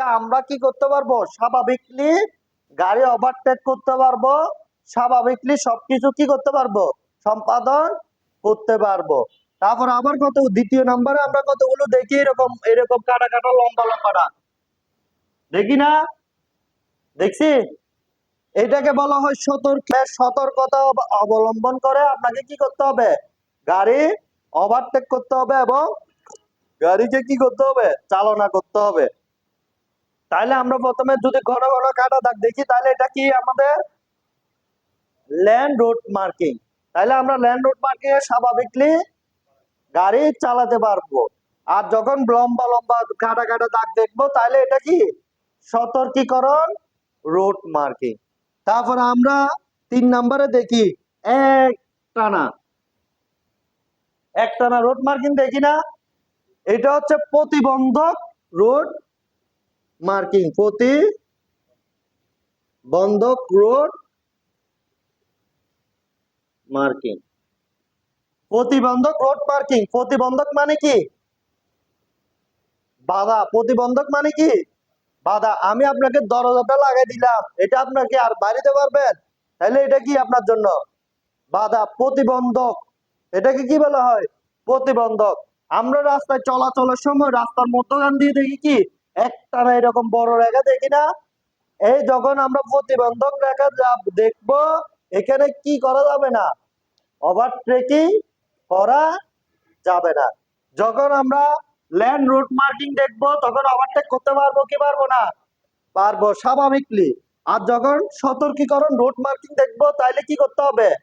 এটা আমরা কি করতে পারব? স্বাভাবিকলি গাড়ি ওভারটেক করতে পারব। স্বাভাবিকলি সবকিছু কি করতে পারব? সম্পাদন করতে পারব। তারপর আবার কত, দ্বিতীয় নম্বরে আমরা কতগুলো দেখি এরকম এরকম কাটা কাটা, লম্বা লম্বাটা দেখি না? দেখছি? এটাকে বলা হয় সতর্ক, সতর্কতা অবলম্বন করে আপনাকে কি করতে হবে? গাড়ি ওভারটেক করতে হবে এবং গাড়িকে কি করতে হবে? চালনা করতে হবে। তাহলে আমরা প্রথমে যদি ঘন ঘন কাটা দাগ দেখি তাহলে এটা কি আমাদের ল্যান্ড রোড মার্কিং তাহলে আমরা ল্যান্ড রোড মার্কিং এ স্বাভাবিকলি গাড়ি চালাতে পারব। আর যখন লম্বা লম্বা কাটা কাটা দাগ দেখব তাহলে এটা কি? সতর্কীকরণ রোড মার্কিং তারপর আমরা তিন নম্বরে দেখি, এক টানা। এক টানা রোড মার্কিং দেখি না। এটা হচ্ছে প্রতিবন্ধক রোড মার্কিং প্রতি বন্ধক রোড মার্কিং প্রতিবন্ধক রোড মার্কিং প্রতিবন্ধক মানে কি? বাধা। প্রতিবন্ধক মানে কি? বাধা। আমি আপনাকে দরজাটা লাগাই দিলাম। এটা আপনাকে আর বাড়িতে পারবেন? তাহলে এটা কি আপনার জন্য? বাধা। প্রতিবন্ধক। এটাকে কি বলা হয়? প্রতিবন্ধক। আমরা রাস্তায় চলাচলের সময় রাস্তার মধ্যখান দিয়ে দেখি কি? একটানা এরকম বড় রেখা দেখি না। এই যখন আমরা প্রতিবন্ধক রেখা যা- দেখব, এখানে কি করা যাবে না? ওভারটেকিং করা যাবে না। যখন আমরা ল্যান্ড রুট মার্কিং দেখব, তখন ওভারটেক করতে পারব কি পারব না? পারব, স্বাভাবিকলি। আর যখন সতর্কীকরণ রুট মার্কিং দেখব, তাইলে কি করতে হবে?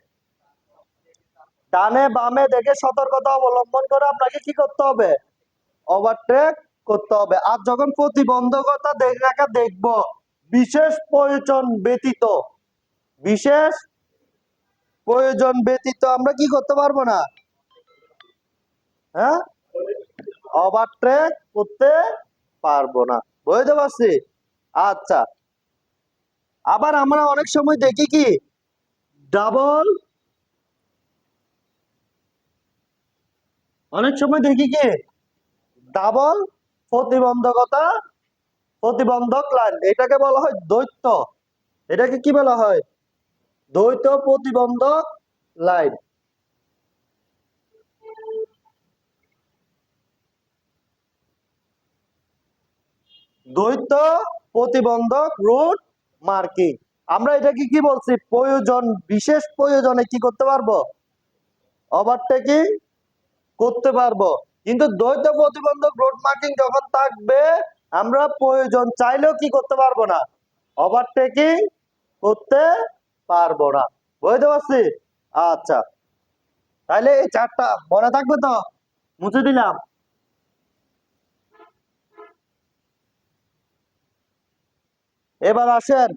ডানে বামে দেখে সতর্কতা অবলম্বন করে আপনাকে কি করতে হবে? ওভারটেক করতে হবে। আর যখন প্রতিবন্ধকতা রাখা দেখব বিশেষ প্রয়োজন ব্যতীত। বিশেষ প্রয়োজন ব্যতীত আমরা কি করতে পারব না? হ্যাঁ? ওভারটেক করতে পারব না। বুঝতে পারছি? আচ্ছা। আবার আমরা অনেক সময় দেখি কি? ডাবল অনেক সময় দেখি কি? ডাবল প্রতিবন্ধকতা, প্রতিবন্ধক লাইন এটাকে বলা হয় দ্বৈত এটাকে কি বলা হয়? দ্বৈত প্রতিবন্ধক লাইন দ্বৈত প্রতিবন্ধক রুট মার্কিং আমরা এটাকে কি বলছি? প্রয়োজন, বিশেষ প্রয়োজনে কি করতে পারব? ওভারটেকিং করতে পারব। কিন্তু দ্বৈত প্রতিবন্ধক রোড মার্কিং যখন থাকবে, আমরা প্রয়োজন চাইলেও কি করতে পারব না? ওভারটেকিং করতে পারব না। বুঝতে পারছি? আচ্ছা। তাহলে এই চারটা মনে থাকবে তো? মুছে দিলাম। এবার আসেন।